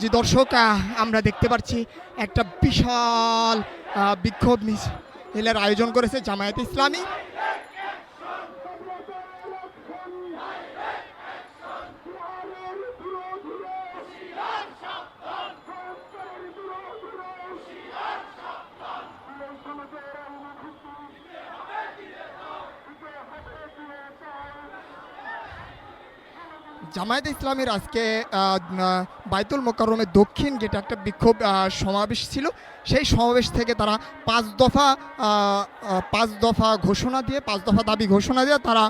যে দর্শক আমরা দেখতে পাচ্ছি একটা বিশাল বিক্ষোভ মিছিলের আয়োজন করেছে জামায়াত ইসলামী। জামায়াত ইসলামের আজকে বাইতুল মোকাররমের দক্ষিণ গেটে একটা বিক্ষোভ সমাবেশ ছিল। সেই সমাবেশ থেকে তারা পাঁচ দফা পাঁচ দফা ঘোষণা দিয়ে, পাঁচ দফা দাবি ঘোষণা দিয়ে তারা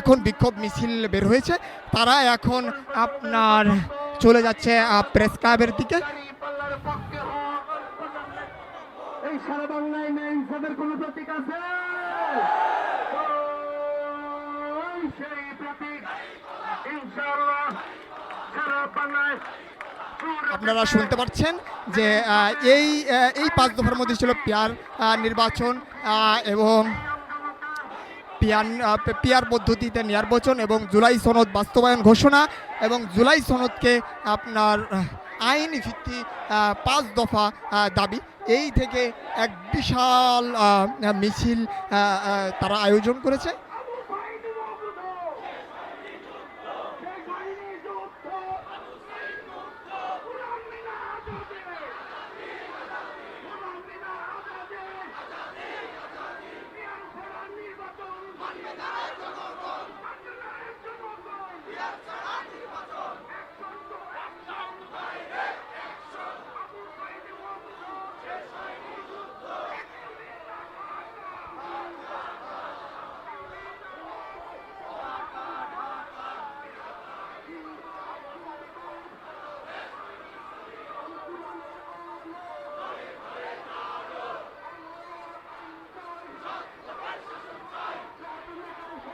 এখন বিক্ষোভ মিছিল বের হয়েছে। তারা এখন আপনার চলে যাচ্ছে প্রেস ক্লাবের দিকে। সারা বাংলায় ইনসাফের প্রতীক আছে ওই সেই প্রতীক ইনশাআল্লাহ সারা বাংলায় পুরো আপনারা শুনতে পাচ্ছেন যে এই এই পাঁচ দফার মধ্যে ছিল পিয়ার নির্বাচন এবং পিয়ার পিয়ার পদ্ধতিতে নির্বাচন এবং জুলাই সনদ বাস্তবায়ন ঘোষণা এবং জুলাই সনদকে আপনার আইনি ভিত্তি পাঁচ দফা দাবি। এই থেকে এক বিশাল মিছিল তারা আয়োজন করেছে।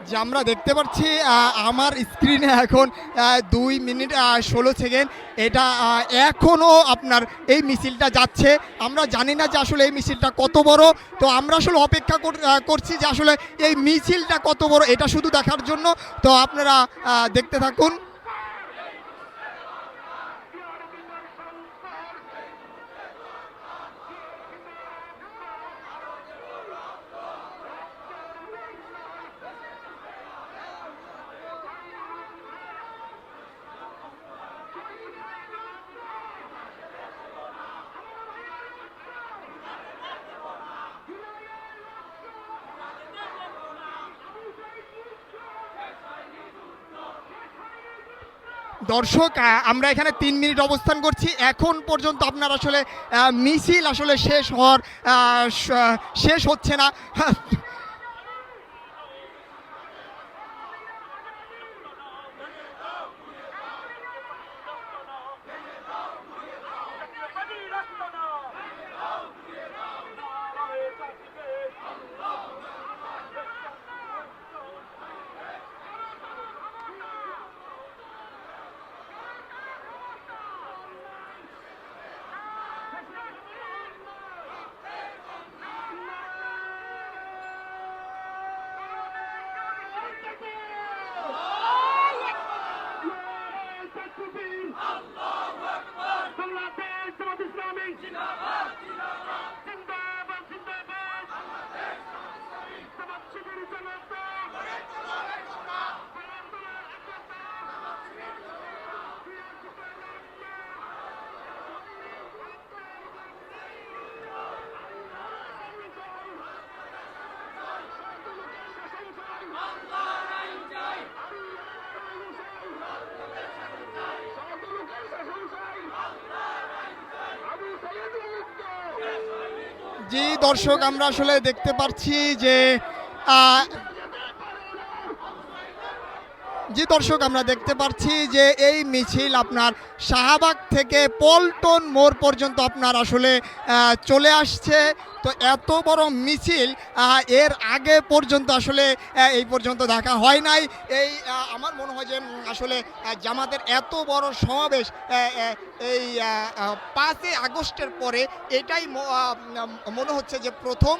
যে আমরা দেখতে পাচ্ছি আমার স্ক্রিনে এখন দুই মিনিট ষোলো সেকেন্ড। এটা এখনও আপনার এই মিছিলটা যাচ্ছে। আমরা জানি না যে আসলে এই মিছিলটা কত বড়। তো আমরা আসলে অপেক্ষা কর- করছি যে আসলে এই মিছিলটা কত বড়, এটা শুধু দেখার জন্য। তো আপনারা দেখতে থাকুন। দর্শক আমরা এখানে তিন মিনিট অবস্থান করছি। এখন পর্যন্ত আপনার আসলে মিছিল আসলে শেষ হওয়ার শেষ হচ্ছে না। জি দর্শক আমরা আসলে দেখতে পাচ্ছি যে জি, দর্শক, আমরা দেখতে পাচ্ছি যে এই মিছিল আপনার শাহবাগ থেকে পল্টন মোড় পর্যন্ত আপনার আসলে চলে আসছে। তো এত বড় মিছিল এর আগে পর্যন্ত আসলে এই পর্যন্ত দেখা হয় নাই। এই আমার মনে হয় যে আসলে জামাতের এত বড় সমাবেশ এই পাঁচই আগস্টের পরে এটাই মনে হচ্ছে যে প্রথম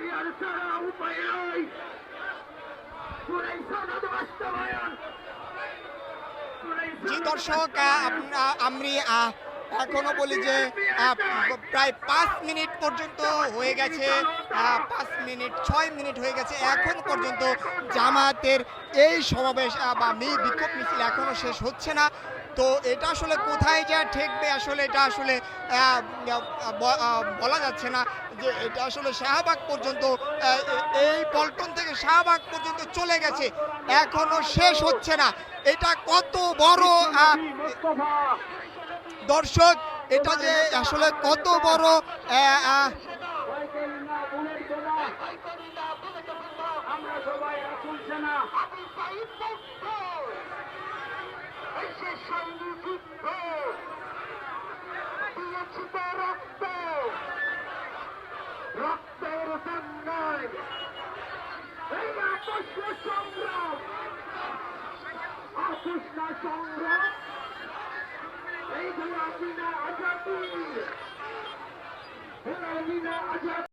পিয়ার ছাড়া উপায় জি দর্শক আমি এখনও বলি যে প্রায় পাঁচ মিনিট পর্যন্ত হয়ে গেছে পাঁচ মিনিট, ছয় মিনিট হয়ে গেছে, এখন পর্যন্ত জামাতের এই সমাবেশ বা মি, বিক্ষোভ মিছিল এখনও শেষ হচ্ছে না। তো এটা আসলে কোথায় যা ঠেকবে, আসলে এটা আসলে বলা যাচ্ছে না যে এটা আসলে শাহবাগ পর্যন্ত এই পল্টন থেকে শাহবাগ পর্যন্ত চলে গেছে। এখনও শেষ হচ্ছে না। এটা কত বড় দর্শক, এটা যে আসলে কত বড় রক্তের সন্ন্যায় এই আকস্ম সংগ্রাম আকস্ম সংগ্রাম এই গোলামিনা আজাদি গোলামিনা আজাদি